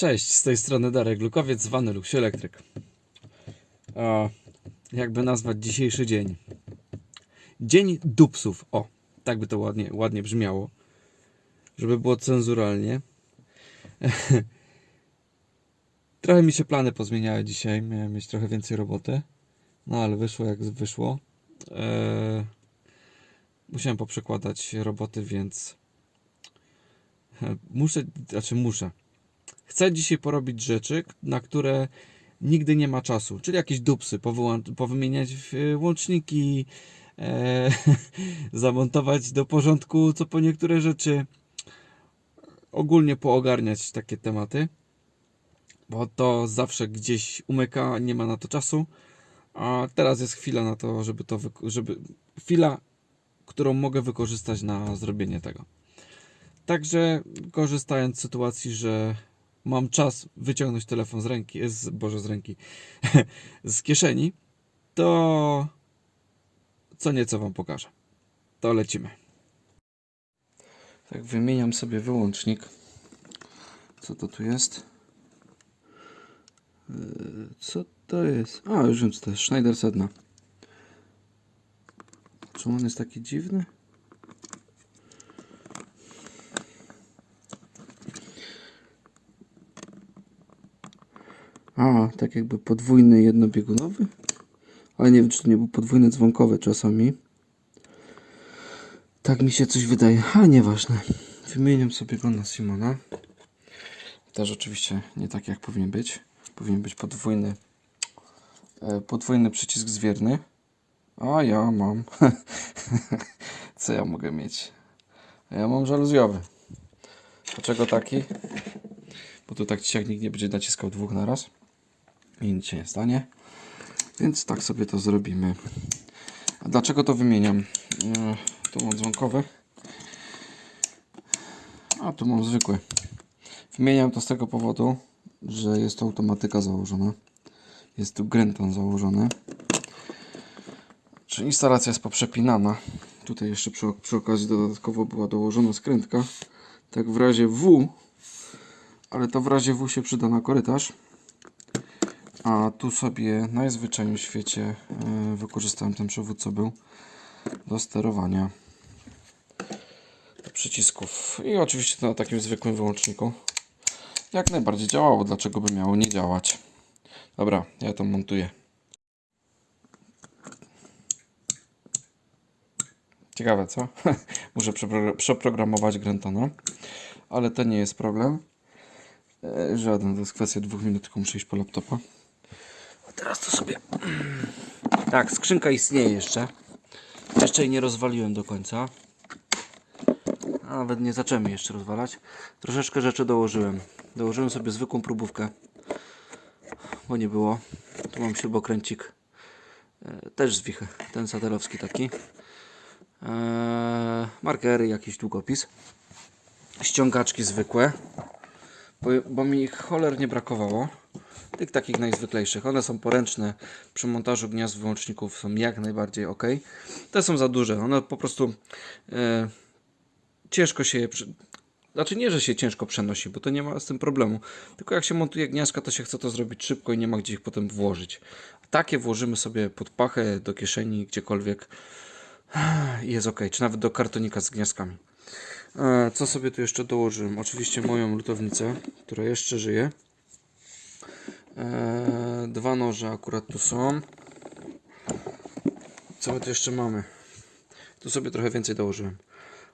Cześć, z tej strony Darek Lukowiec, zwany Luksiu Elektryk. A, jakby nazwać dzisiejszy dzień? Dzień dupsów. O, tak by to ładnie, ładnie brzmiało. Żeby było cenzuralnie. trochę mi się plany pozmieniały dzisiaj. Miałem mieć trochę więcej roboty. No ale wyszło jak wyszło. Eee, musiałem poprzekładać roboty, więc e, muszę, znaczy muszę. Chcę dzisiaj porobić rzeczy, na które nigdy nie ma czasu, czyli jakieś dupsy, powymieniać w- łączniki, e, zamontować do porządku co po niektóre rzeczy, ogólnie poogarniać takie tematy, bo to zawsze gdzieś umyka, nie ma na to czasu, a teraz jest chwila na to, żeby to, żeby, chwila, którą mogę wykorzystać na zrobienie tego. Także korzystając z sytuacji, że mam czas wyciągnąć telefon z ręki, z, boże z ręki, z kieszeni, to co nieco Wam pokażę. To lecimy. Tak, wymieniam sobie wyłącznik. Co to tu jest? Yy, Co to jest? A, już wiem co to jest. Schneider Sedna. Czemu on jest taki dziwny? A, tak jakby podwójny jednobiegunowy? Ale nie wiem, czy to nie był podwójny dzwonkowy czasami. Tak mi się coś wydaje. A, nieważne. Wymieniam sobie go na Simona. Też oczywiście nie tak jak powinien być. Powinien być podwójny e, podwójny przycisk zwierny. A ja mam. Co ja mogę mieć? Ja mam żaluzjowy. Dlaczego taki? Bo tu tak jak nikt nie będzie naciskał dwóch na raz i nic się nie stanie. Więc tak sobie to zrobimy. A dlaczego to wymieniam? E, Tu mam dzwonkowy, a tu mam zwykły. Wymieniam to z tego powodu, że jest tu automatyka założona. Jest tu Grenton założony. Czy instalacja jest poprzepinana. Tutaj jeszcze przy, przy okazji dodatkowo była dołożona skrętka. Tak w razie W, ale to w razie W się przyda na korytarz. A tu sobie najzwyczajniej w świecie e, wykorzystałem ten przewód, co był do sterowania przycisków. I oczywiście na takim zwykłym wyłączniku. Jak najbardziej działało, dlaczego by miało nie działać. Dobra, ja to montuję. Ciekawe, co? Muszę przepro- przeprogramować Grentona, ale to nie jest problem. E, Żaden, to jest kwestia dwóch minut, tylko muszę iść po laptopa. Teraz to sobie... Tak, skrzynka istnieje jeszcze. Jeszcze jej nie rozwaliłem do końca. A nawet nie zaczęmy jeszcze rozwalać. Troszeczkę rzeczy dołożyłem. Dołożyłem sobie zwykłą próbówkę, bo nie było. Tu mam śrubokręcik. E, też z Wichy, ten satelowski taki. E, markery, jakiś długopis. Ściągaczki zwykłe, bo, bo mi ich cholernie brakowało. Tych takich najzwyklejszych. One są poręczne przy montażu gniazd wyłączników są jak najbardziej ok. Te są za duże. One po prostu e, ciężko się je. Przy... Znaczy nie, że się ciężko przenosi, bo to nie ma z tym problemu. Tylko jak się montuje gniazdka, to się chce to zrobić szybko i nie ma gdzie ich potem włożyć. Takie włożymy sobie pod pachę, do kieszeni, gdziekolwiek jest ok. Czy nawet do kartonika z gniazdkami. E, Co sobie tu jeszcze dołożyłem? Oczywiście moją lutownicę, która jeszcze żyje. E, Dwa noże akurat tu są. Co my tu jeszcze mamy? Tu sobie trochę więcej dołożyłem.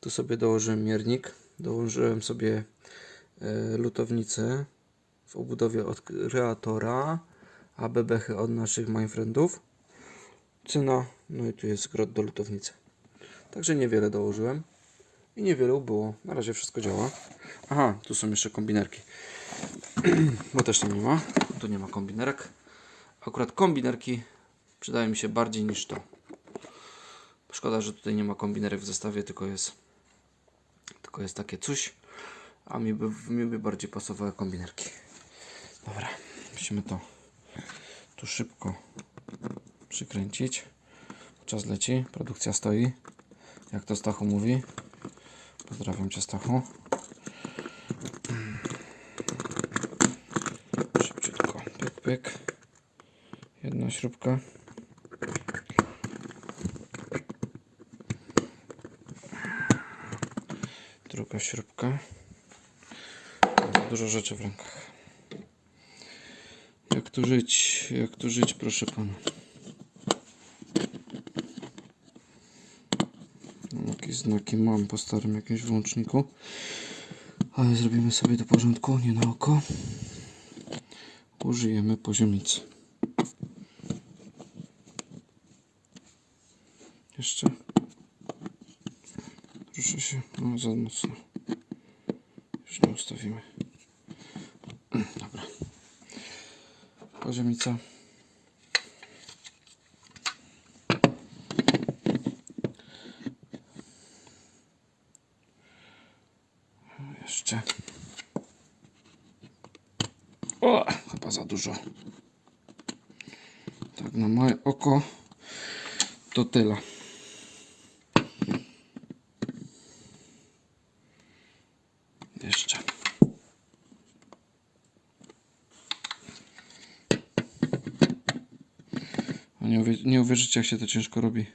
Tu sobie dołożyłem miernik. Dołożyłem sobie e, lutownicę w obudowie od kreatora. ABBchy od naszych mindfriendów. Cyna. No i tu jest grot do lutownicy. Także niewiele dołożyłem. I niewiele ubyło. Na razie wszystko działa. Aha, tu są jeszcze kombinerki. Bo też tam nie ma. Tu nie ma kombinerek. Akurat kombinerki przydają mi się bardziej niż to. Szkoda, że tutaj nie ma kombinerek w zestawie, tylko jest tylko jest takie coś. A mi by, mi by bardziej pasowały kombinerki. Dobra, musimy to tu szybko przykręcić. Czas leci, produkcja stoi. Jak to Stachu mówi. Pozdrawiam Cię Stachu. pyk. Jedna śrubka. Druga śrubka. Dużo rzeczy w rękach. Jak tu żyć? Jak tu żyć, proszę pana? No, Jakieś znaki mam po starym jakimś włączniku. Ale zrobimy sobie do porządku, nie na oko. Użyjemy poziomicy. Jeszcze. Proszę się. No, za mocno. Już nie ustawimy. Dobra. Poziomica. Jeszcze. O, chyba za dużo. Tak, na moje oko to tyle. Jeszcze. Nie, uwie- nie uwierzycie, jak się to ciężko robi,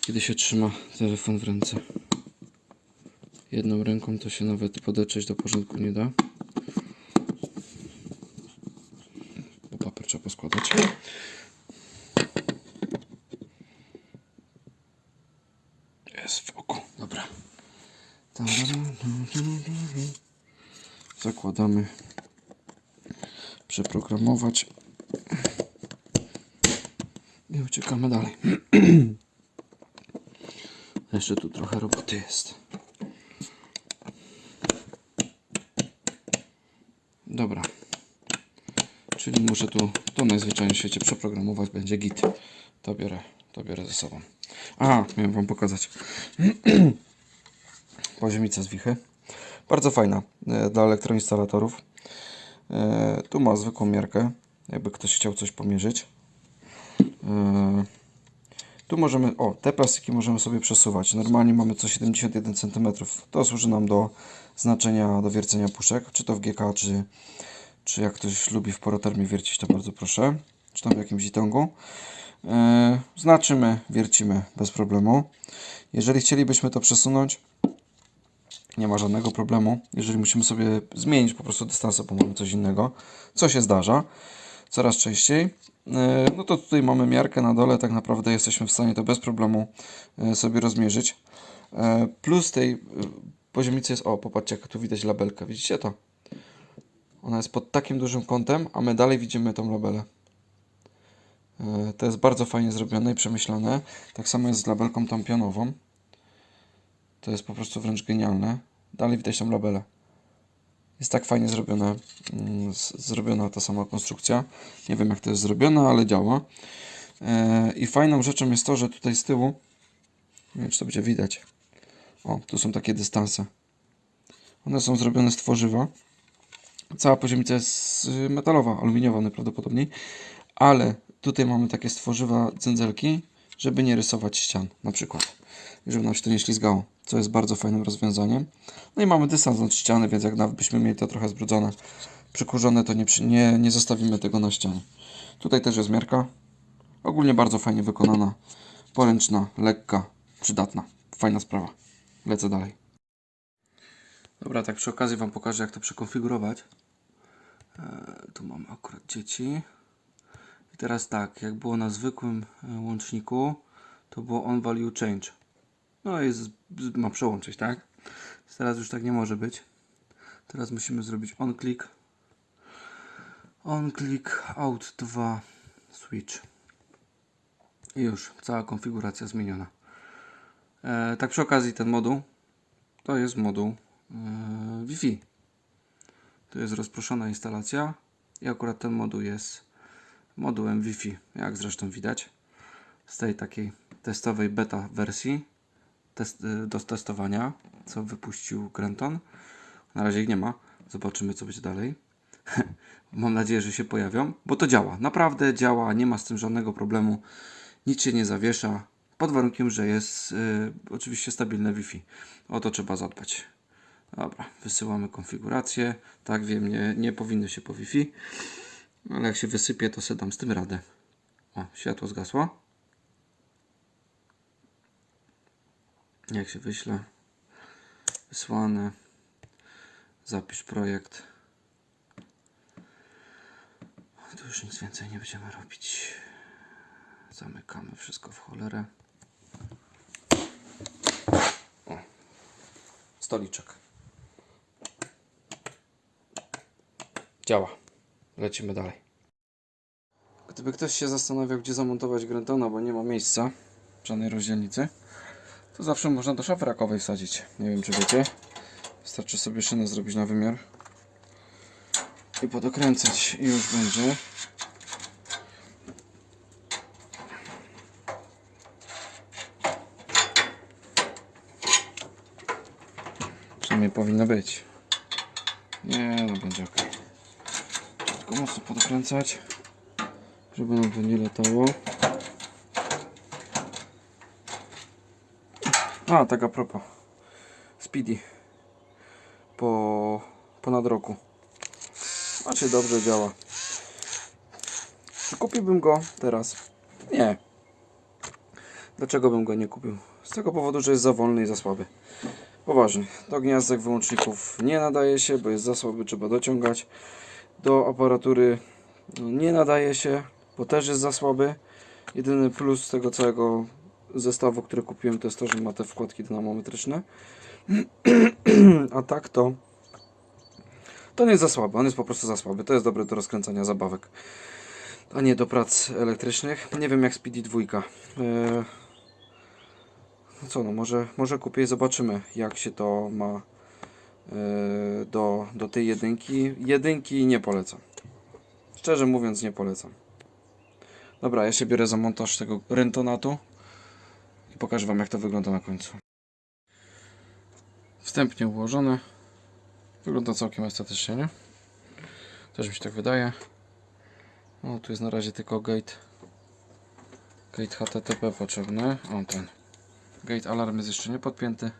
kiedy się trzyma telefon w ręce. Jedną ręką to się nawet podetrzeć do porządku nie da. Bo papier trzeba poskładać. Jest w oku. Dobra. Zakładamy. Przeprogramować. I uciekamy dalej. Jeszcze tu trochę roboty jest. Dobra. Czyli muszę tu to najzwyczajniej w świecie przeprogramować. Będzie git. To biorę, to biorę ze sobą. A, miałem wam pokazać. Poziomica z wichy. Bardzo fajna e, dla elektroinstalatorów. E, tu ma zwykłą miarkę, jakby ktoś chciał coś pomierzyć. E, tu możemy, o, te plastiki możemy sobie przesuwać. Normalnie mamy co 71 cm. To służy nam do znaczenia, do wiercenia puszek, czy to w GK, czy, czy jak ktoś lubi w porotermie wiercić, to bardzo proszę. Czy tam w jakimś itongu. E, znaczymy, wiercimy bez problemu. Jeżeli chcielibyśmy to przesunąć, nie ma żadnego problemu. Jeżeli musimy sobie zmienić po prostu dystanse, bo mamy coś innego, co się zdarza coraz częściej, e, no to tutaj mamy miarkę na dole, tak naprawdę jesteśmy w stanie to bez problemu e, sobie rozmierzyć. Plus tej poziomicy jest, o popatrzcie jak tu widać labelkę, widzicie to? Ona jest pod takim dużym kątem, a my dalej widzimy tą labelę. E, To jest bardzo fajnie zrobione i przemyślane. Tak samo jest z labelką tą pionową. To jest po prostu wręcz genialne. Dalej widać tą labelę. Jest tak fajnie zrobione, mm, zrobiona ta sama konstrukcja. Nie wiem jak to jest zrobione, ale działa. E, I fajną rzeczą jest to, że tutaj z tyłu, nie wiem czy to będzie widać, o, tu są takie dystanse. One są zrobione z tworzywa. Cała poziomica jest y, metalowa, aluminiowa najprawdopodobniej, ale tutaj mamy takie stworzywa dzędzelki, żeby nie rysować ścian na przykład żeby nam się to nie ślizgało, co jest bardzo fajnym rozwiązaniem. No i mamy dystans od ściany, więc jak nawet byśmy mieli to trochę zbrudzone, przykurzone, to nie, nie, nie zostawimy tego na ścianie. Tutaj też jest miarka. Ogólnie bardzo fajnie wykonana, poręczna, lekka, przydatna. Fajna sprawa. Lecę dalej. Dobra, tak przy okazji Wam pokażę, jak to przekonfigurować. E, tu mamy akurat dzieci. I teraz tak, jak było na zwykłym e, łączniku, to było on value change. No i ma przełączyć, tak? Teraz już tak nie może być. Teraz musimy zrobić on click. On click out 2 switch. I już cała konfiguracja zmieniona. E, tak przy okazji ten moduł to jest moduł e, Wi-Fi. Tu jest rozproszona instalacja i akurat ten moduł jest modułem Wi-Fi, jak zresztą widać z tej takiej testowej beta wersji test, y, do testowania, co wypuścił Grenton. Na razie ich nie ma. Zobaczymy, co będzie dalej. Mam nadzieję, że się pojawią, bo to działa. Naprawdę działa, nie ma z tym żadnego problemu. Nic się nie zawiesza, pod warunkiem, że jest y, oczywiście stabilne Wi-Fi. O to trzeba zadbać. Dobra, wysyłamy konfigurację. Tak wiem, nie, nie powinny się po Wi-Fi. Ale jak się wysypie, to sobie dam z tym radę. O, światło zgasło. Jak się wyśle. Wysłane. Zapisz projekt. Tu już nic więcej nie będziemy robić. Zamykamy wszystko w cholerę. O. Stoliczek. Działa. Lecimy dalej. Gdyby ktoś się zastanawiał, gdzie zamontować Grentona, bo nie ma miejsca, żadnej rozdzielnicy, to zawsze można do szafy rakowej wsadzić. Nie wiem, czy wiecie. Wystarczy sobie szynę zrobić na wymiar i podokręcać i już będzie. Przynajmniej powinno być. Nie, no będzie ok. Tylko mocno podkręcać, żeby nam to nie latało. A, tak a propos. Speedy. Po ponad roku. Znaczy dobrze działa. Czy kupiłbym go teraz? Nie. Dlaczego bym go nie kupił? Z tego powodu, że jest za wolny i za słaby. Poważnie. Do gniazdek wyłączników nie nadaje się, bo jest za słaby, trzeba dociągać. Do aparatury no, nie nadaje się, bo też jest za słaby. Jedyny plus tego całego zestawu, który kupiłem, to jest to, że ma te wkładki dynamometryczne. A tak to to nie jest za słaby, on jest po prostu za słaby. To jest dobre do rozkręcania zabawek, a nie do prac elektrycznych. Nie wiem jak Speedy 2. Eee, no co no, może, może kupię i zobaczymy jak się to ma do, do tej jedynki. Jedynki nie polecam. Szczerze mówiąc nie polecam. Dobra, ja się biorę za montaż tego rentonatu i pokażę Wam jak to wygląda na końcu. Wstępnie ułożone. Wygląda całkiem estetycznie, nie? Też mi się tak wydaje. O, tu jest na razie tylko gate. Gate HTTP potrzebny. O, ten. Gate alarm jest jeszcze nie podpięty.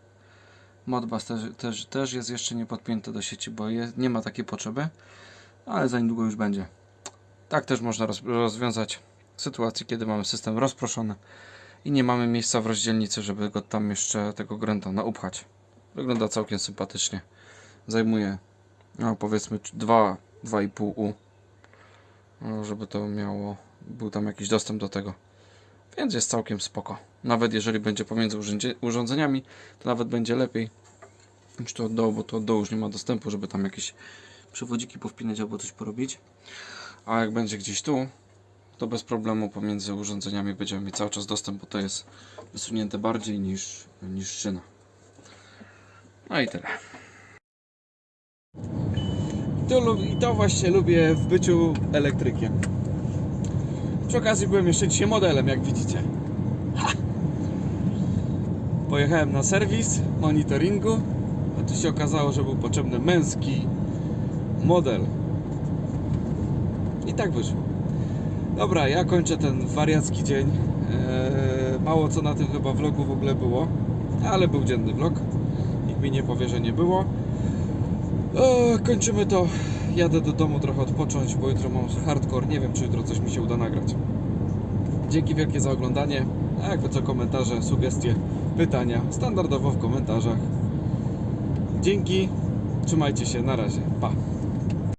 Modbus też, też, też jest jeszcze nie podpięty do sieci, bo je, nie ma takiej potrzeby. Ale za niedługo już będzie. Tak też można roz, rozwiązać sytuację, kiedy mamy system rozproszony i nie mamy miejsca w rozdzielnicy, żeby go tam jeszcze tego Grentona upchać. Wygląda całkiem sympatycznie zajmuje no, powiedzmy 2, 2,5 U no, żeby to miało był tam jakiś dostęp do tego więc jest całkiem spoko nawet jeżeli będzie pomiędzy urządzeniami to nawet będzie lepiej niż to od dołu, bo to od dołu już nie ma dostępu żeby tam jakieś przewodziki powpinać albo coś porobić a jak będzie gdzieś tu to bez problemu pomiędzy urządzeniami będziemy mieć cały czas dostęp, bo to jest wysunięte bardziej niż, niż szyna. No i tyle. To, lub- I to właśnie lubię w byciu elektrykiem. Przy okazji byłem jeszcze dzisiaj modelem, jak widzicie. Ha! Pojechałem na serwis monitoringu, a tu się okazało, że był potrzebny męski model. I tak wyszło. Dobra, ja kończę ten wariacki dzień. Eee, mało co na tym chyba vlogu w ogóle było, ale był dzienny vlog. Nikt mi nie powie, że nie było. O, kończymy to. Jadę do domu trochę odpocząć, bo jutro mam hardcore. Nie wiem, czy jutro coś mi się uda nagrać. Dzięki wielkie za oglądanie. A jakby co komentarze, sugestie, pytania, standardowo w komentarzach. Dzięki. Trzymajcie się. Na razie. Pa.